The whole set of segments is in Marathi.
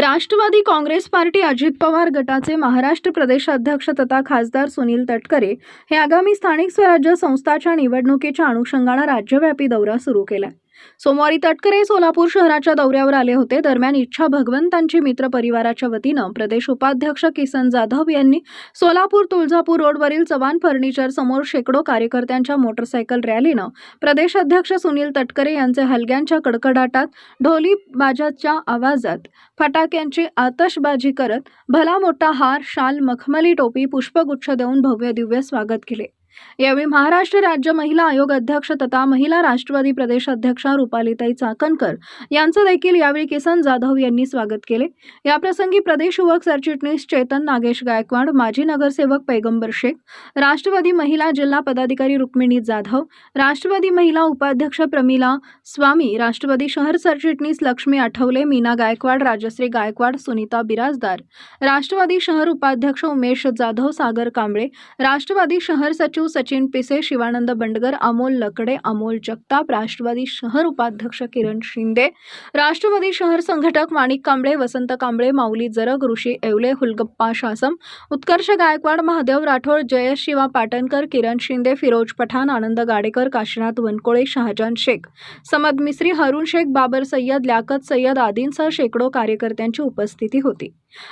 राष्ट्रवादी काँग्रेस पार्टी अजित पवार गटाचे महाराष्ट्र प्रदेशाध्यक्ष तथा खासदार सुनील तटकरे हे आगामी स्थानिक स्वराज्य संस्थाच्या निवडणुकीच्या अनुषंगानं राज्यव्यापी दौरा सुरू केलाय. सोमवारी तटकरे सोलापूर शहराच्या दौऱ्यावर आले होते. दरम्यान इच्छा भगवंतांची मित्र परिवाराच्या वतीनं प्रदेश उपाध्यक्ष किसन जाधव यांनी सोलापूर तुळजापूर रोडवरील चव्हाण फर्निचर समोर शेकडो कार्यकर्त्यांच्या मोटरसायकल रॅलीनं प्रदेश अध्यक्ष सुनील तटकरे यांचे हलग्यांच्या कडकडाटात ढोली बाजाच्या आवाजात फटाक्यांची आतषबाजी करत भला मोठा हार शाल मखमली टोपी पुष्पगुच्छ देऊन भव्य दिव्य स्वागत केले. यावेळी महाराष्ट्र राज्य महिला आयोग अध्यक्ष तथा महिला राष्ट्रवादी प्रदेश अध्यक्षा रुपालीताई चाकणकर यांचं देखील यावेळी किसन जाधव यांनी स्वागत केले. याप्रसंगी प्रदेश युवक सरचिटणीस चेतन नागेश गायकवाड माजी नगरसेवक पैगंबर शेख राष्ट्रवादी महिला जिल्हा पदाधिकारी रुक्मिणी जाधव राष्ट्रवादी महिला उपाध्यक्ष प्रमिला स्वामी राष्ट्रवादी शहर सरचिटणीस लक्ष्मी आठवले मीना गायकवाड राजश्री गायकवाड सुनीता बिराजदार राष्ट्रवादी शहर उपाध्यक्ष उमेश जाधव सागर कांबळे राष्ट्रवादी शहर सचिव सचिन पिसे शिवानंद बंडगर अमोल लकडे अमोल जगताप राष्ट्रवादी शहर उपाध्यक्ष किरण शिंदे राष्ट्रवादी शहर संघटक माणिक कांबळे वसंत कांबळे माऊली जरग ऋषी येवले हुलगप्पा शासम उत्कर्ष गायकवाड महादेव राठोड जयेश शिवा पाटणकर किरण शिंदे फिरोज पठाण आनंद गाडेकर काशीनाथ वनकोळे शहाजान शेख समद मिस्री हरुण शेख बाबर सय्यद लियाकत सय्यद आदींसह शेकडो कार्यकर्त्यांची उपस्थिती होती.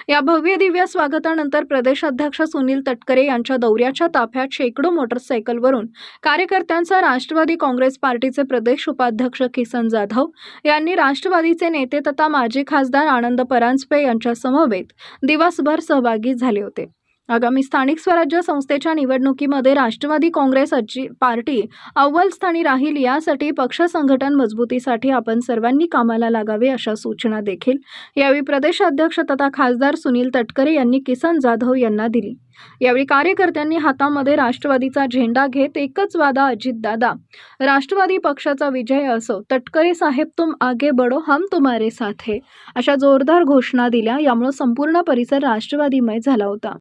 या भव्य दिव्य स्वागतानंतर प्रदेश अध्यक्ष सुनील तटकरे यांच्या दौऱ्याच्या ताफ्यात शेकडो मोटरसायकलवरून. कार्यकर्त्यांचा राष्ट्रवादी काँग्रेस पार्टीचे प्रदेश उपाध्यक्ष किसन जाधव यांनी राष्ट्रवादीचे नेते तथा माजी खासदार आनंद परांजपे यांच्या समवेत दिवसभर सहभागी झाले होते. आगामी स्थानिक स्वराज्य संस्थेच्या निवडणुकीमध्ये राष्ट्रवादी काँग्रेस पार्टी अव्वल स्थानी राहील यासाठी पक्ष संघटन मजबूतीसाठी आपण सर्वांनी कामाला लागावे अशा सूचना देखील यावेळी प्रदेशाध्यक्ष तथा खासदार सुनील तटकरे यांनी किसन जाधव यांना दिली. यावेळी कार्यकर्त्यांनी हातामध्ये राष्ट्रवादीचा झेंडा घेत एकच वादा अजित दादा राष्ट्रवादी पक्षाचा विजय असो तटकरे साहेब तुम आगे बडो हम तुम्हारे साथ है अशा जोरदार घोषणा दिल्या. यामुळे संपूर्ण परिसर राष्ट्रवादीमय झाला होता.